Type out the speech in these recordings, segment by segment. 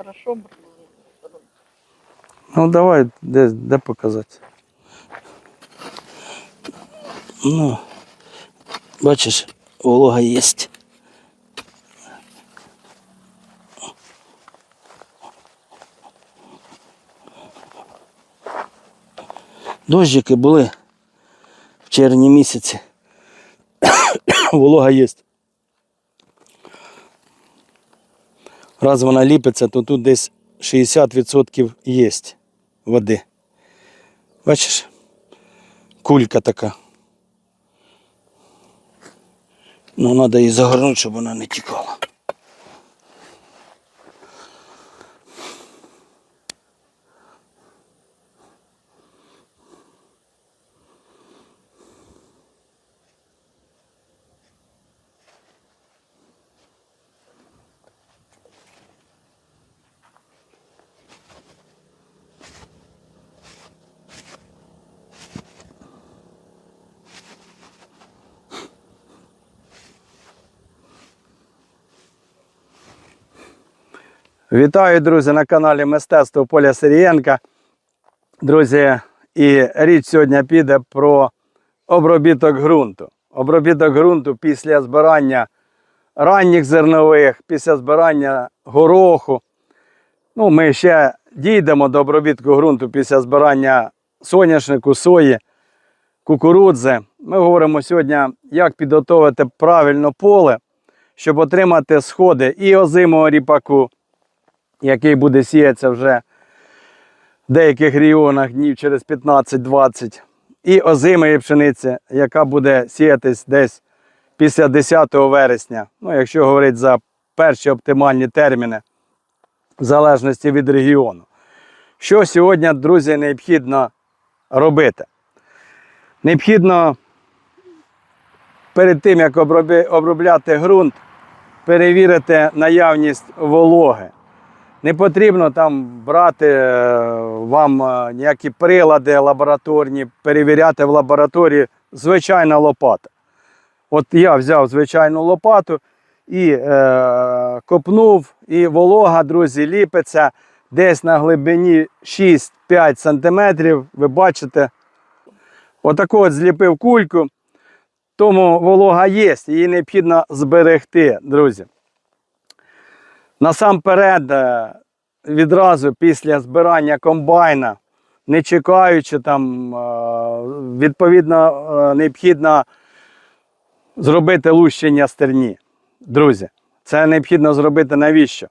хорошо. Ну давай, де, де показати. Ну, бачиш, волога є. Дощики були в червні місяці. Волога є. Раз вона ліпиться, то тут десь 60% є води. Бачиш? Кулька така. Ну, треба її загорнути, щоб вона не тікала. Вітаю, друзі, на каналі Мистецтво Поля Сирієнка. Друзі, і річ сьогодні піде про обробіток ґрунту. Обробіток ґрунту після збирання ранніх зернових, після збирання гороху. Ну, ми ще дійдемо до обробітку ґрунту після збирання соняшнику, сої, кукурудзи. Ми говоримо сьогодні, як підготувати правильно поле, щоб отримати сходи і озимого ріпаку який буде сіятися вже в деяких регіонах днів через 15-20, і озимої пшениці, яка буде сіятись десь після 10 вересня. Ну, якщо говорити за перші оптимальні терміни, в залежності від регіону. Що сьогодні, друзі, необхідно робити? Необхідно перед тим, як обробляти ґрунт, перевірити наявність вологи. Не потрібно там брати е, вам е, ніякі прилади лабораторні, перевіряти в лабораторії звичайна лопата. От я взяв звичайну лопату і е, копнув, і волога, друзі, ліпиться десь на глибині 6-5 см. Ви бачите, отаку от зліпив кульку. Тому волога є, її необхідно зберегти, друзі. Насамперед, е, відразу після збирання комбайна, не чекаючи там, е, відповідно, е, необхідно зробити лущення стерні. Друзі, це необхідно зробити навіщо?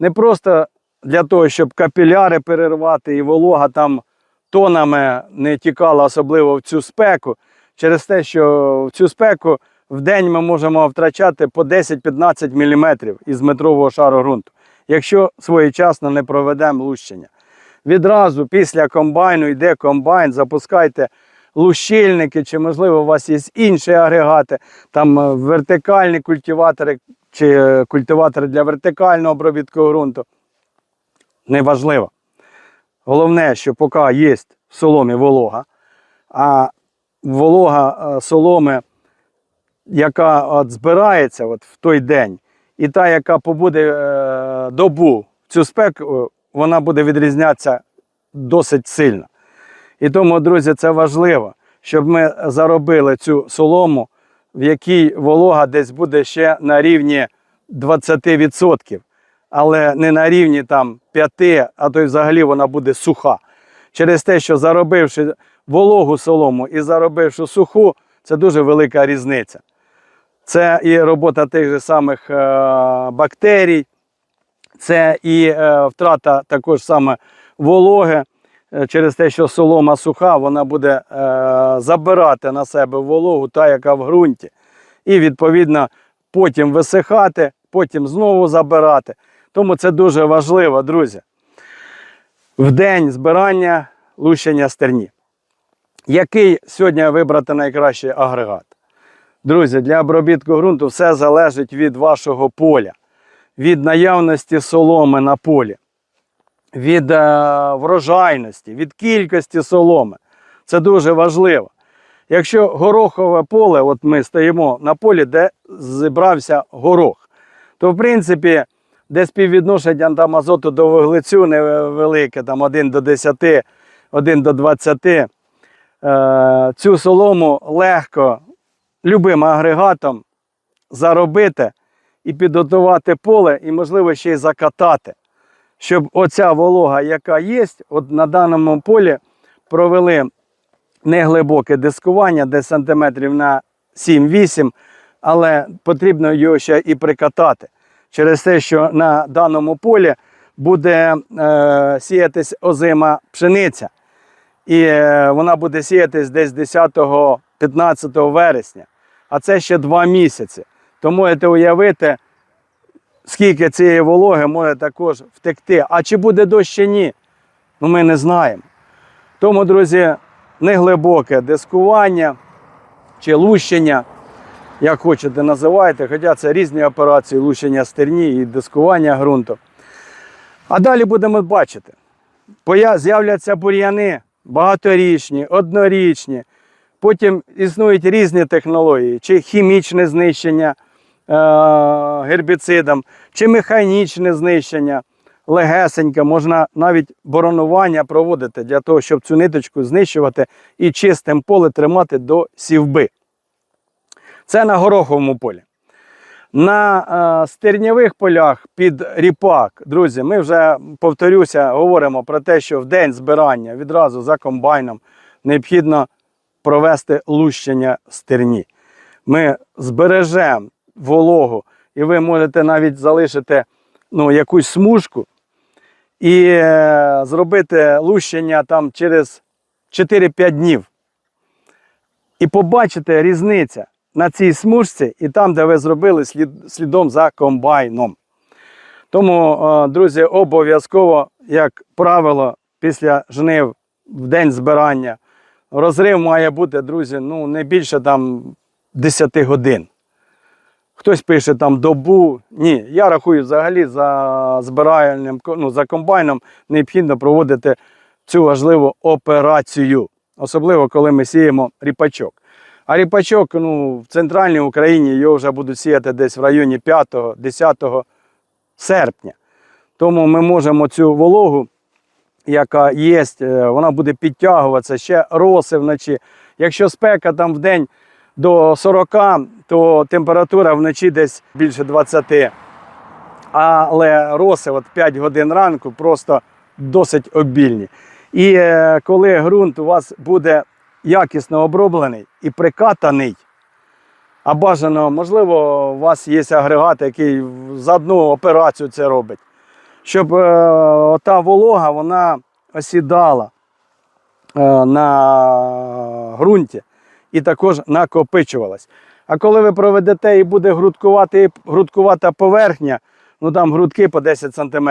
Не просто для того, щоб капіляри перервати і волога там тонами не тікала, особливо в цю спеку, через те, що в цю спеку в день ми можемо втрачати по 10-15 мм із метрового шару ґрунту, якщо своєчасно не проведемо лущення. Відразу після комбайну йде комбайн, запускайте лущильники, чи, можливо, у вас є інші агрегати, там е, вертикальні культиватори чи е, культиватори для вертикального обробітку ґрунту. Неважливо. Головне, що поки є в соломі волога, а волога е, соломи яка от збирається от в той день, і та, яка побуде е, добу в цю спеку, вона буде відрізнятися досить сильно. І тому, друзі, це важливо, щоб ми заробили цю солому, в якій волога десь буде ще на рівні 20%, але не на рівні там 5%, а то й взагалі вона буде суха. Через те, що заробивши вологу солому і заробивши суху, це дуже велика різниця. Це і робота тих же самих е, бактерій, це і е, втрата також саме вологи. Е, Через те, що солома суха, вона буде забирати на себе вологу, та, яка в ґрунті. І відповідно потім висихати, потім знову забирати. Тому це дуже важливо, друзі. В день збирання лущення стерні. Який сьогодні вибрати найкращий агрегат? Друзі, для обробітку ґрунту все залежить від вашого поля, від наявності соломи на полі, від е, врожайності, від кількості соломи. Це дуже важливо. Якщо горохове поле, от ми стоїмо на полі, де зібрався горох, то в принципі де співвідношення там, азоту до вуглецю невелике, там 1 до 10, 1 до 20. Е, цю солому легко любим агрегатом заробити і підготувати поле, і, можливо, ще й закатати. Щоб оця волога, яка є, от на даному полі провели неглибоке дискування, десь сантиметрів на 7-8, але потрібно його ще і прикатати. Через те, що на даному полі буде е, сіятись озима пшениця. І е, вона буде сіятись десь 10-15 вересня. А це ще два місяці. То можете уявити, скільки цієї вологи може також втекти. А чи буде дощ чи ні? Ну ми не знаємо. Тому, друзі, неглибоке дискування чи лущення, як хочете називайте, хоча це різні операції лущення стерні і дискування ґрунту. А далі будемо бачити. З'являться бур'яни багаторічні, однорічні. Потім існують різні технології, чи хімічне знищення е- гербіцидом, чи механічне знищення. Легесенько, можна навіть боронування проводити для того, щоб цю ниточку знищувати і чистим поле тримати до сівби. Це на гороховому полі. На е, стернявих полях під ріпак, друзі, ми вже повторюся, говоримо про те, що в день збирання відразу за комбайном необхідно провести лущення стерні. Ми збережемо вологу, і ви можете навіть залишити ну, якусь смужку і е, зробити лущення там через 4-5 днів. І побачите різниця на цій смужці і там, де ви зробили слід, слідом за комбайном. Тому, е, друзі, обов'язково, як правило, після жнив в день збирання розрив має бути, друзі, ну не більше там 10 годин. Хтось пише там добу. Ні, я рахую взагалі за збиральним ну, за комбайном необхідно проводити цю важливу операцію, особливо коли ми сіємо ріпачок. А ріпачок ну, в центральній Україні його вже будуть сіяти десь в районі 5-10 серпня. Тому ми можемо цю вологу, яка є, е, вона буде підтягуватися ще роси вночі. Якщо спека там в день до 40, то температура вночі десь більше 20. Але роси от 5 годин ранку просто досить обільні. І е, коли ґрунт у вас буде якісно оброблений і прикатаний, а бажано, можливо, у вас є агрегат, який за одну операцію це робить, щоб е, та волога вона осідала е, на ґрунті і також накопичувалась. А коли ви проведете і буде грудкувати, грудкувата поверхня, ну там грудки по 10 см,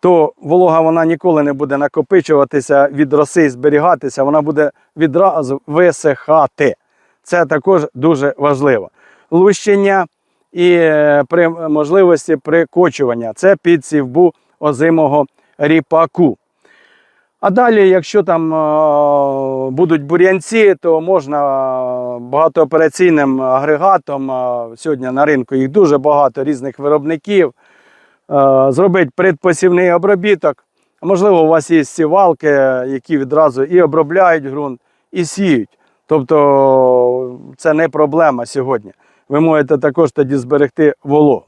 то волога вона ніколи не буде накопичуватися від роси зберігатися, вона буде відразу висихати. Це також дуже важливо. Лущення і е, при можливості прикочування це під сівбу озимого ріпаку. А далі, якщо там е, будуть бур'янці, то можна е, багатоопераційним агрегатом. сьогодні на ринку їх дуже багато різних виробників. зробити предпосівний обробіток. Можливо, у вас є сівалки, які відразу і обробляють ґрунт, і сіють. Тобто це не проблема сьогодні. Ви можете також тоді зберегти вологу.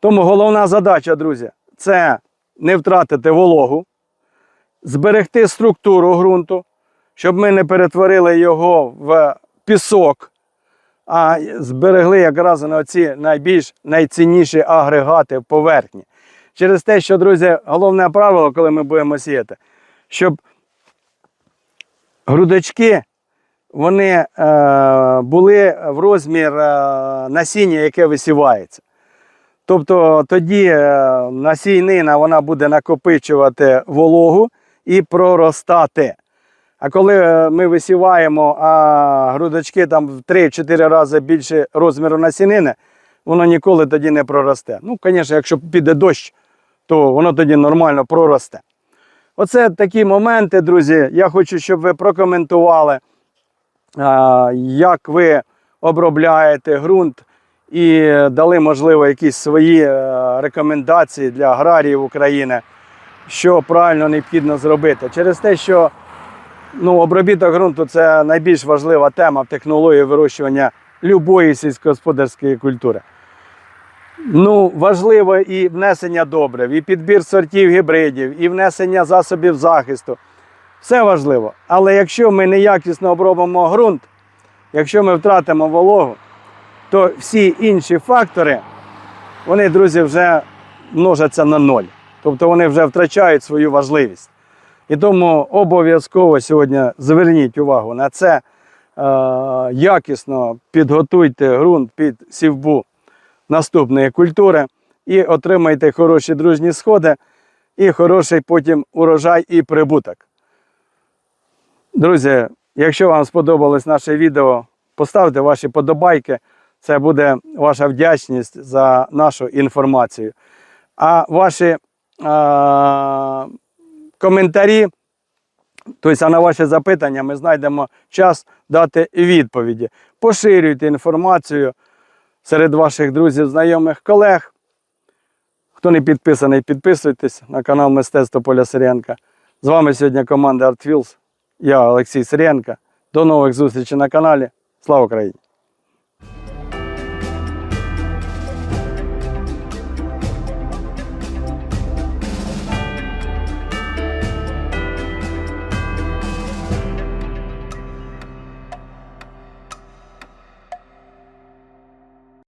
Тому головна задача, друзі, це не втратити вологу, зберегти структуру ґрунту, щоб ми не перетворили його в пісок, а зберегли якраз на ці найбільш найцінніші агрегати в поверхні. Через те, що, друзі, головне правило, коли ми будемо сіяти, щоб грудочки вони е, були в розмір е, насіння, яке висівається. Тобто тоді е, насійнина вона буде накопичувати вологу і проростати. А коли ми висіваємо, а грудочки там в 3-4 рази більше розміру насінини, воно ніколи тоді не проросте. Ну, звісно, якщо піде дощ, то воно тоді нормально проросте. Оце такі моменти, друзі. Я хочу, щоб ви прокоментували, як ви обробляєте ґрунт і дали, можливо, якісь свої е, рекомендації для аграріїв України, що правильно необхідно зробити. Через те, що ну, обробіток ґрунту це найбільш важлива тема в технології вирощування любої сільськогосподарської культури. Ну, важливо і внесення добрив, і підбір сортів гібридів, і внесення засобів захисту. Все важливо. Але якщо ми неякісно обробимо ґрунт, якщо ми втратимо вологу, то всі інші фактори, вони, друзі, вже множаться на ноль. Тобто вони вже втрачають свою важливість. І тому обов'язково сьогодні зверніть увагу на це. Е, якісно підготуйте ґрунт під сівбу наступної культури і отримайте хороші дружні сходи і хороший потім урожай і прибуток. Друзі, якщо вам сподобалось наше відео, поставте ваші подобайки. Це буде ваша вдячність за нашу інформацію. А ваші а, коментарі, тобто на ваші запитання, ми знайдемо час дати відповіді. Поширюйте інформацію серед ваших друзів, знайомих, колег. Хто не підписаний, підписуйтесь на канал Мистецтво Поля Сиренка. З вами сьогодні команда ArtWheels. Я Олексій Сиренко. До нових зустрічей на каналі. Слава Україні!